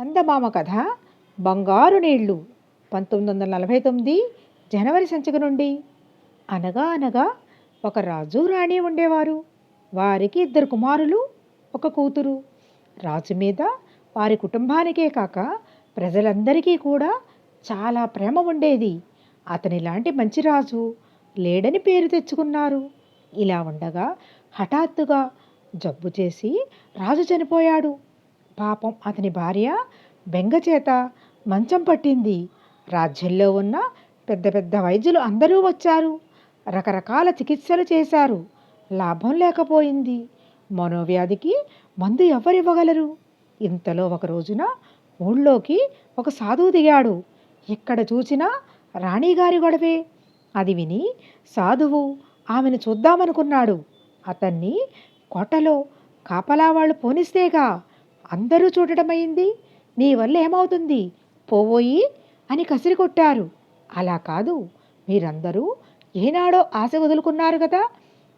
చందమామ కథ బంగారు నీళ్ళు పంతొమ్మిది వందల నలభై తొమ్మిది జనవరి సంచిక నుండి. అనగా అనగా ఒక రాజు రాణి ఉండేవారు. వారికి ఇద్దరు కుమారులు ఒక కూతురు. రాజు మీద వారి కుటుంబానికే కాక ప్రజలందరికీ కూడా చాలా ప్రేమ ఉండేది. అతనిలాంటి మంచి రాజు లేడని పేరు తెచ్చుకున్నారు. ఇలా ఉండగా హఠాత్తుగా జబ్బు చేసి రాజు చనిపోయాడు. పాపం అతని భార్య బెంగచేత మంచం పట్టింది. రాజ్యంలో ఉన్న పెద్ద పెద్ద వైద్యులు అందరూ వచ్చారు. రకరకాల చికిత్సలు చేశారు. లాభం లేకపోయింది. మనోవ్యాధికి మందు ఎవరివ్వగలరు? ఇంతలో ఒక రోజున ఊళ్ళోకి ఒక సాధువు దిగాడు. ఎక్కడ చూసినా రాణిగారి గొడవే. అది విని సాధువు ఆమెను చూద్దామనుకున్నాడు. అతన్ని కోటలో కాపలా వాళ్ళు పోనిస్తేగా అందరూ చూడటమైంది. నీ వల్ల ఏమవుతుంది? పోవోయి అని కసిరి కొట్టారు అలా కాదు. మీరందరూ ఏనాడో ఆశ వదులుకున్నారు కదా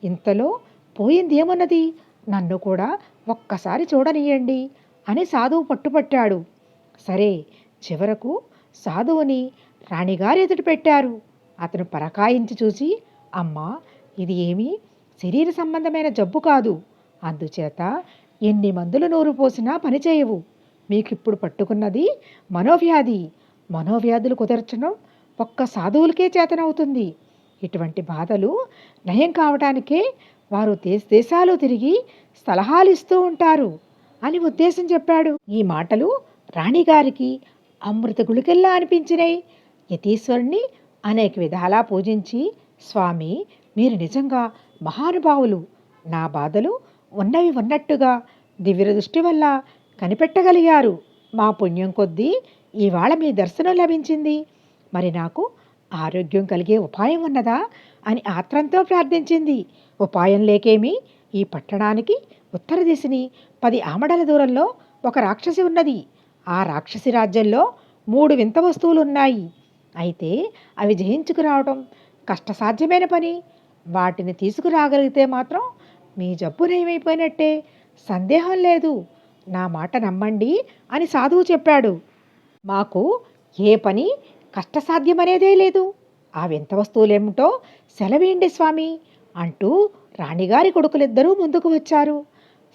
ఇంతలో పోయింది ఏమన్నది? నన్ను కూడా ఒక్కసారి చూడనియండి అని సాధువు పట్టుపట్టాడు. సరే చివరకు సాధువుని రాణిగారు ఎదుట పెట్టారు అతను పరకాయించి చూసి అమ్మా ఇది ఏమీ శరీర సంబంధమైన జబ్బు కాదు. అందుచేత ఎన్ని మందులు నూరు పోసినా పనిచేయవు మీకు ఇప్పుడు పట్టుకున్నది మనోవ్యాధి. మనోవ్యాధులు కుదర్చడం ఒక్క సాధువులకే చేతనవుతుంది. ఇటువంటి బాధలు నయం కావటానికే వారు దేశ దేశాలు తిరిగి సలహాలు ఇస్తూ ఉంటారు అని ఉద్దేశం చెప్పాడు. ఈ మాటలు రాణిగారికి అమృత గుళికెల్లా అనిపించినాయి యతీశ్వరుణ్ణి అనేక విధాలా పూజించి స్వామి మీరు నిజంగా మహానుభావులు. నా బాధలు ఉన్నవి ఉన్నట్టుగా దివ్య దృష్టి వల్ల కనిపెట్టగలిగారు. మా పుణ్యం కొద్దీ ఇవాళ మీ దర్శనం లభించింది. మరి నాకు ఆరోగ్యం కలిగే ఉపాయం ఉన్నదా అని ఆత్రంతో ప్రార్థించింది. ఉపాయం లేకేమి ఈ పట్టణానికి ఉత్తర దిశని పది ఆమడల దూరంలో ఒక రాక్షసి ఉన్నది. ఆ రాక్షసి రాజ్యంలో మూడు వింత వస్తువులు ఉన్నాయి అయితే అవి జయించుకురావడం కష్టసాధ్యమైన పని. వాటిని తీసుకురాగలిగితే మాత్రం మీ జబ్బు నయమైపోయినట్టే సందేహం లేదు. నా మాట నమ్మండి అని సాధువు చెప్పాడు. మాకు ఏ పని కష్టసాధ్యమనేదే లేదు. ఆ వింత వస్తువులేమిటో సెలవేయండి స్వామి అంటూ రాణిగారి కొడుకులిద్దరూ ముందుకు వచ్చారు.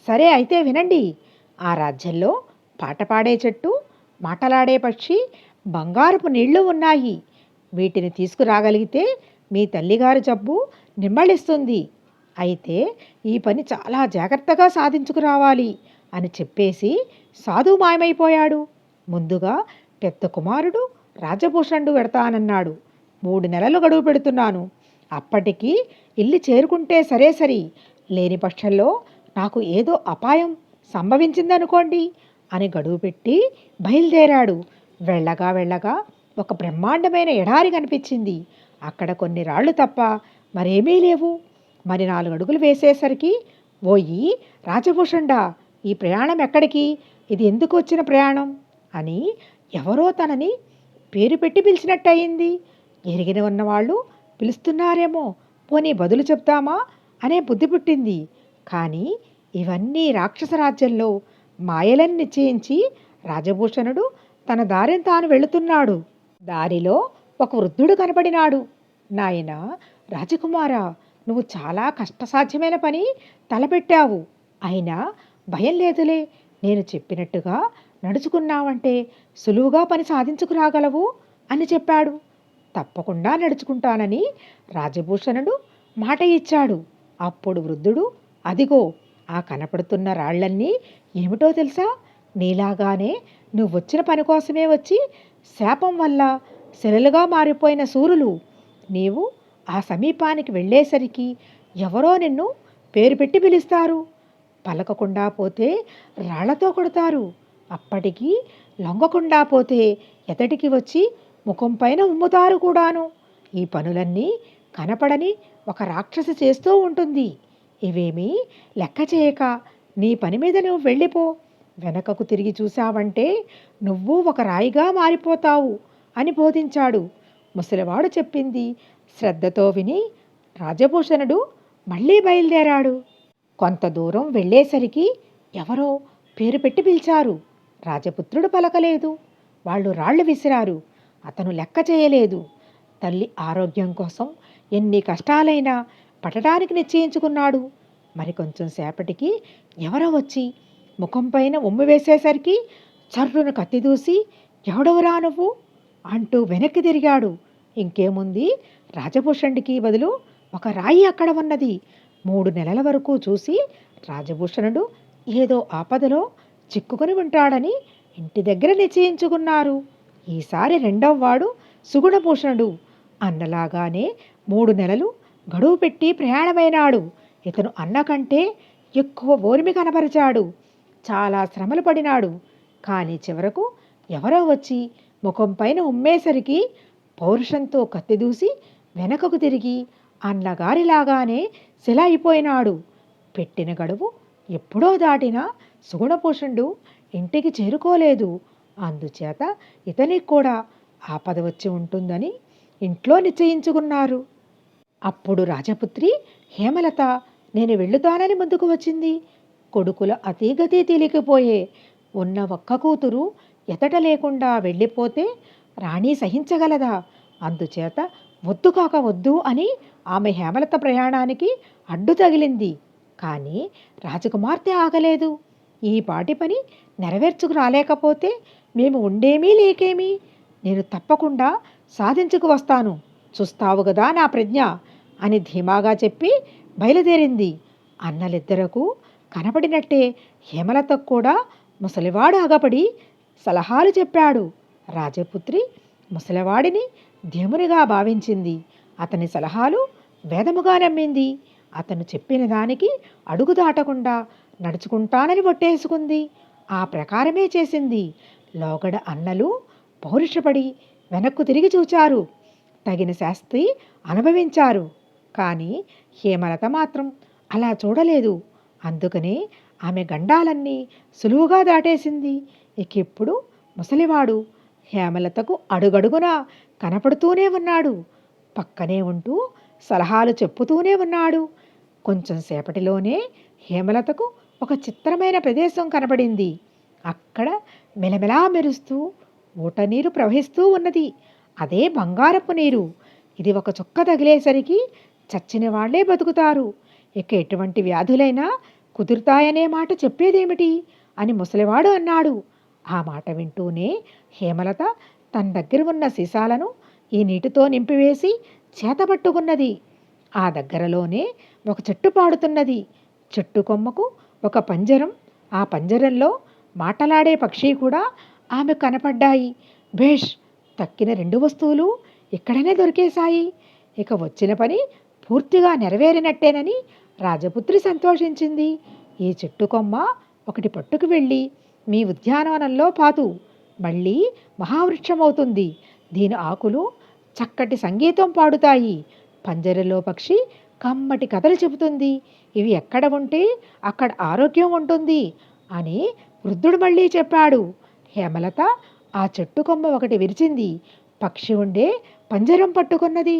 సరే అయితే వినండి. ఆ రాజ్యంలో పాట పాడే చెట్టు మాటలాడే పక్షి బంగారపు నీళ్ళు ఉన్నాయి. వీటిని తీసుకురాగలిగితే మీ తల్లిగారి జబ్బు నిమ్మళిస్తుంది. అయితే ఈ పని చాలా జాగ్రత్తగా సాధించుకురావాలి అని చెప్పేసి సాధు మాయమైపోయాడు. ముందుగా పెద్ద కుమారుడు రాజభూషణుడు పెడతానన్నాడు మూడు నెలలు గడువు పెడుతున్నాను. అప్పటికి ఇల్లు చేరుకుంటే సరే సరి. లేని పక్షంలో నాకు ఏదో అపాయం సంభవించిందనుకోండి అని గడువు పెట్టి బయలుదేరాడు. వెళ్ళగా వెళ్ళగా ఒక బ్రహ్మాండమైన ఎడారి కనిపించింది. అక్కడ కొన్ని రాళ్ళు తప్ప మరేమీ లేవు. మరి నాలుగు అడుగులు వేసేసరికి ఓయి రాజభూషణ్డా ఈ ప్రయాణం ఎక్కడికి? ఇది ఎందుకు వచ్చిన ప్రయాణం? అని ఎవరో తనని పేరు పెట్టి పిలిచినట్టయింది. ఎరిగిన ఉన్నవాళ్ళు పిలుస్తున్నారేమో పోనీ బదులు చెప్తామా? అనే బుద్ధి పుట్టింది. కానీ ఇవన్నీ రాక్షస రాజ్యంలో మాయలని నిశ్చయించి రాజభూషణుడు తన దారిని తాను వెళుతున్నాడు. దారిలో ఒక వృద్ధుడు కనపడినాడు. నాయన రాజకుమారా నువ్వు చాలా కష్టసాధ్యమైన పని తలపెట్టావు. అయినా భయం లేదులే. నేను చెప్పినట్టుగా నడుచుకున్నావంటే సులువుగా పని సాధించుకురాగలవు అని చెప్పాడు. తప్పకుండా నడుచుకుంటానని రాజభూషణుడు మాట ఇచ్చాడు. అప్పుడు వృద్ధుడు అదిగో ఆ కనపడుతున్న రాళ్ళన్నీ ఏమిటో తెలుసా? నీలాగానే నువ్వు వచ్చిన పని కోసమే వచ్చి శాపం వల్ల శిలలుగా మారిపోయిన సూరులు. నీవు ఆ సమీపానికి వెళ్ళేసరికి ఎవరో నిన్ను పేరు పెట్టి పిలుస్తారు. పలకకుండా పోతే రాళ్ళతో కొడతారు. అప్పటికి లొంగకుండా పోతే ఎదటికి వచ్చి ముఖం పైన ఉమ్ముతారు కూడాను. ఈ పనులన్నీ కనపడని ఒక రాక్షసి చేస్తూ ఉంటుంది. ఇవేమీ లెక్క చేయక నీ పని మీద నువ్వు వెళ్ళిపో. వెనకకు తిరిగి చూశావంటే నువ్వు ఒక రాయిగా మారిపోతావు అని బోధించాడు. ముసలివాడు చెప్పింది. శ్రద్ధతో విని రాజభూషణుడు మళ్ళీ బయలుదేరాడు. కొంత దూరం వెళ్ళేసరికి ఎవరో పేరు పెట్టి పిలిచారు. రాజపుత్రుడు పలకలేదు. వాళ్ళు రాళ్ళు విసిరారు. అతను లెక్క చేయలేదు. తల్లి ఆరోగ్యం కోసం ఎన్ని కష్టాలైనా పట్టడానికి నిశ్చయించుకున్నాడు. మరి కొంచెం సేపటికి ఎవరో వచ్చి ముఖం పైన ఉమ్మి వేసేసరికి చర్రును కత్తిదూసి ఎవడవురా నువ్వు? అంటూ వెనక్కి తిరిగాడు. ఇంకేముంది? రాజభూషణుడికి బదులు ఒక రాయి అక్కడ ఉన్నది. మూడు నెలల వరకు చూసి రాజభూషణుడు ఏదో ఆపదలో చిక్కుకొని ఉంటాడని ఇంటి దగ్గర నిశ్చయించుకున్నారు. ఈసారి రెండవ వాడు సుగుణభూషణుడు. అన్నలాగానే మూడు నెలలు గడువు పెట్టి ప్రయాణమైనాడు. ఇతను అన్న కంటే ఎక్కువ ఓర్మి కనపరిచాడు చాలా శ్రమలు పడినాడు. కానీ చివరకు ఎవరో వచ్చి ముఖం పైన ఉమ్మేసరికి పౌరుషంతో కత్తిదూసి వెనకకు తిరిగి అన్నగారిలాగానే శిల అయిపోయినాడు పెట్టిన గడువు ఎప్పుడో దాటినా సుగుణభూషణుడు ఇంటికి చేరుకోలేదు. అందుచేత ఇతనికి కూడా ఆపద వచ్చి ఉంటుందని ఇంట్లో నిశ్చయించుకున్నారు. అప్పుడు రాజపుత్రి హేమలత నేను వెళ్ళుతానని ముందుకు వచ్చింది. కొడుకుల అతీగతి తేలికపోయే ఉన్న ఒక్క కూతురు ఎతట లేకుండా వెళ్ళిపోతే రాణి సహించగలదా? అందుచేత వద్దు కాక వద్దు అని ఆమె హేమలత ప్రయాణానికి అడ్డు తగిలింది. కానీ రాజకుమార్తె ఆగలేదు. ఈ పాటి పని నెరవేర్చుకు రాలేకపోతే మేము ఉండేమీ లేకేమీ? నేను తప్పకుండా సాధించుకు వస్తాను. చూస్తావు కదా నా ప్రజ్ఞ అని ధీమాగా చెప్పి బయలుదేరింది. అన్నలిద్దరకు కనపడినట్టే హేమలతకు కూడా ముసలివాడు అగపడి సలహాలు చెప్పాడు. రాజపుత్రి ముసలివాడిని ధీమునిగా భావించింది. అతని సలహాలు వేదముగా నమ్మింది. అతను చెప్పిన దానికి అడుగు దాటకుండా నడుచుకుంటానని ఒట్టేసుకుంది ఆ ప్రకారమే చేసింది. లోగడ అన్నలు పౌరుషపడి వెనక్కు తిరిగి చూచారు. తగిన శాస్తి అనుభవించారు. కానీ హేమలత మాత్రం అలా చూడలేదు. అందుకనే ఆమె గండాలన్నీ సులువుగా దాటేసింది. ఇకెప్పుడు ముసలివాడు హేమలతకు అడుగడుగునా కనపడుతూనే ఉన్నాడు. పక్కనే ఉంటూ సలహాలు చెప్పుతూనే ఉన్నాడు. కొంచెం సేపటిలోనే హేమలతకు ఒక చిత్రమైన ప్రదేశం కనబడింది అక్కడ మెలమెలా మెరుస్తూ ఊట నీరు ప్రవహిస్తూ ఉన్నది. అదే బంగారపు నీరు. ఇది ఒక చుక్క తగిలేసరికి చచ్చిన వాళ్ళే బతుకుతారు. ఇక ఎటువంటి వ్యాధులైనా కుదురుతాయనే మాట చెప్పేదేమిటి అని ముసలివాడు అన్నాడు. ఆ మాట వింటూనే హేమలత తన దగ్గర ఉన్న సీసాలను ఈ నీటితో నింపివేసి చేతబట్టుకున్నది. ఆ దగ్గరలోనే ఒక చెట్టు పాడుతున్నది. చెట్టు కొమ్మకు ఒక పంజరం ఆ పంజరంలో మాటలాడే పక్షి కూడా ఆమె కనపడ్డాయి. భేష్! తక్కిన రెండు వస్తువులు ఇక్కడనే దొరికేశాయి. ఇక వచ్చిన పని పూర్తిగా నెరవేరినట్టేనని రాజపుత్రి సంతోషించింది. ఈ చెట్టు కొమ్మ ఒకటి పట్టుకు వెళ్ళి మీ ఉద్యానవనంలో పాతు. మళ్ళీ మహావృక్షమవుతుంది. దీని ఆకులు చక్కటి సంగీతం పాడుతాయి. పంజరలో పక్షి కమ్మటి కథలు చెబుతుంది. ఇవి ఎక్కడ ఉంటే అక్కడ ఆరోగ్యం ఉంటుంది అని వృద్ధుడు మళ్ళీ చెప్పాడు. హేమలత ఆ చెట్టు కొమ్మ ఒకటి విరిచింది. పక్షి ఉండే పంజరం పట్టుకున్నది.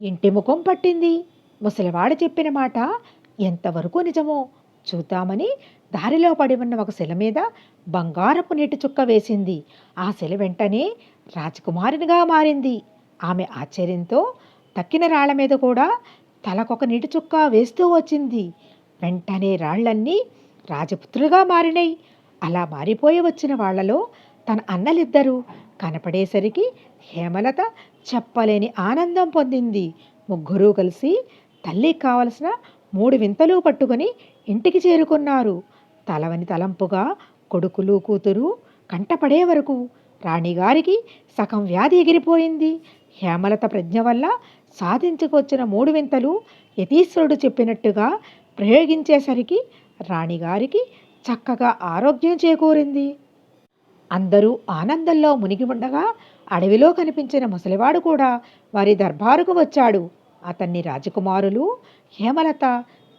ఇంటి ముఖం పట్టింది. ముసలివాడు చెప్పిన మాట ఎంతవరకు నిజమో చూద్దామని దారిలో పడి ఉన్న ఒక శిల మీద బంగారపు నీటి చుక్క వేసింది. ఆ శిల వెంటనే రాజకుమారినిగా మారింది. ఆమె ఆశ్చర్యంతో తక్కిన రాళ్ళ మీద కూడా తలకొక నీటి చుక్క వేస్తూ వచ్చింది. వెంటనే రాళ్ళన్నీ రాజపుత్రులుగా మారినాయి అలా మారిపోయి వచ్చిన వాళ్ళలో తన అన్నలిద్దరూ కనపడేసరికి హేమలత చెప్పలేని ఆనందం పొందింది. ముగ్గురూ కలిసి తల్లికి కావలసిన మూడు వింతలు పట్టుకొని ఇంటికి చేరుకున్నారు. తలవని తలంపుగా కొడుకులు కూతురు కంటపడే వరకు రాణిగారికి సగం వ్యాధి ఎగిరిపోయింది. హేమలత ప్రజ్ఞ వల్ల సాధించుకొచ్చిన మూడు వింతలు యతీశ్వరుడు చెప్పినట్టుగా ప్రయోగించేసరికి రాణిగారికి చక్కగా ఆరోగ్యం చేకూరింది. అందరూ ఆనందంలో మునిగి ఉండగా అడవిలో కనిపించిన ముసలివాడు కూడా వారి దర్బారుకు వచ్చాడు. అతన్ని రాజకుమారులు హేమలత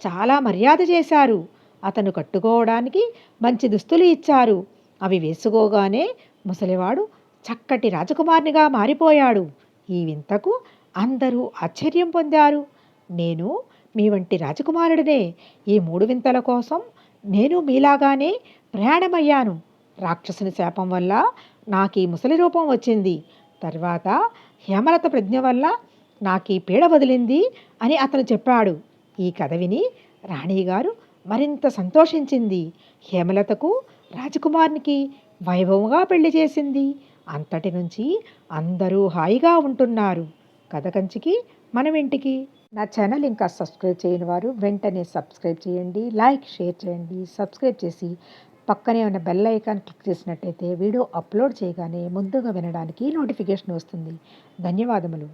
చాలా మర్యాద చేశారు. అతను కట్టుకోవడానికి మంచి దుస్తులు ఇచ్చారు. అవి వేసుకోగానే ముసలివాడు చక్కటి రాజకుమారునిగా మారిపోయాడు. ఈ వింతకు అందరూ ఆశ్చర్యం పొందారు. నేను మీ వంటి రాజకుమారుడినే. ఈ మూడు వింతల కోసం నేను మీలాగానే ప్రయాణమయ్యాను. రాక్షసుని శాపం వల్ల నాకు ఈ ముసలి రూపం వచ్చింది. తర్వాత హేమలత ప్రజ్ఞ వల్ల నాకు ఈ పీడ వదిలింది అని అతను చెప్పాడు. ఈ కథ విని రాణిగారు మరింత సంతోషించింది. హేమలతకు రాజకుమారునికి వైభవంగా పెళ్ళి చేసింది. అంతటి నుంచి అందరూ హాయిగా ఉంటున్నారు. కథ కంచికి మనం ఇంటికి. నా ఛానల్ ఇంకా సబ్స్క్రైబ్ చేయని వారు వెంటనే సబ్స్క్రైబ్ చేయండి లైక్ షేర్ చేయండి సబ్స్క్రైబ్ చేసి పక్కనే ఉన్న బెల్ ఐకాన్ క్లిక్ చేసినట్టయితే వీడియో అప్లోడ్ చేయగానే ముందుగా వినడానికి నోటిఫికేషన్ వస్తుంది. ధన్యవాదములు.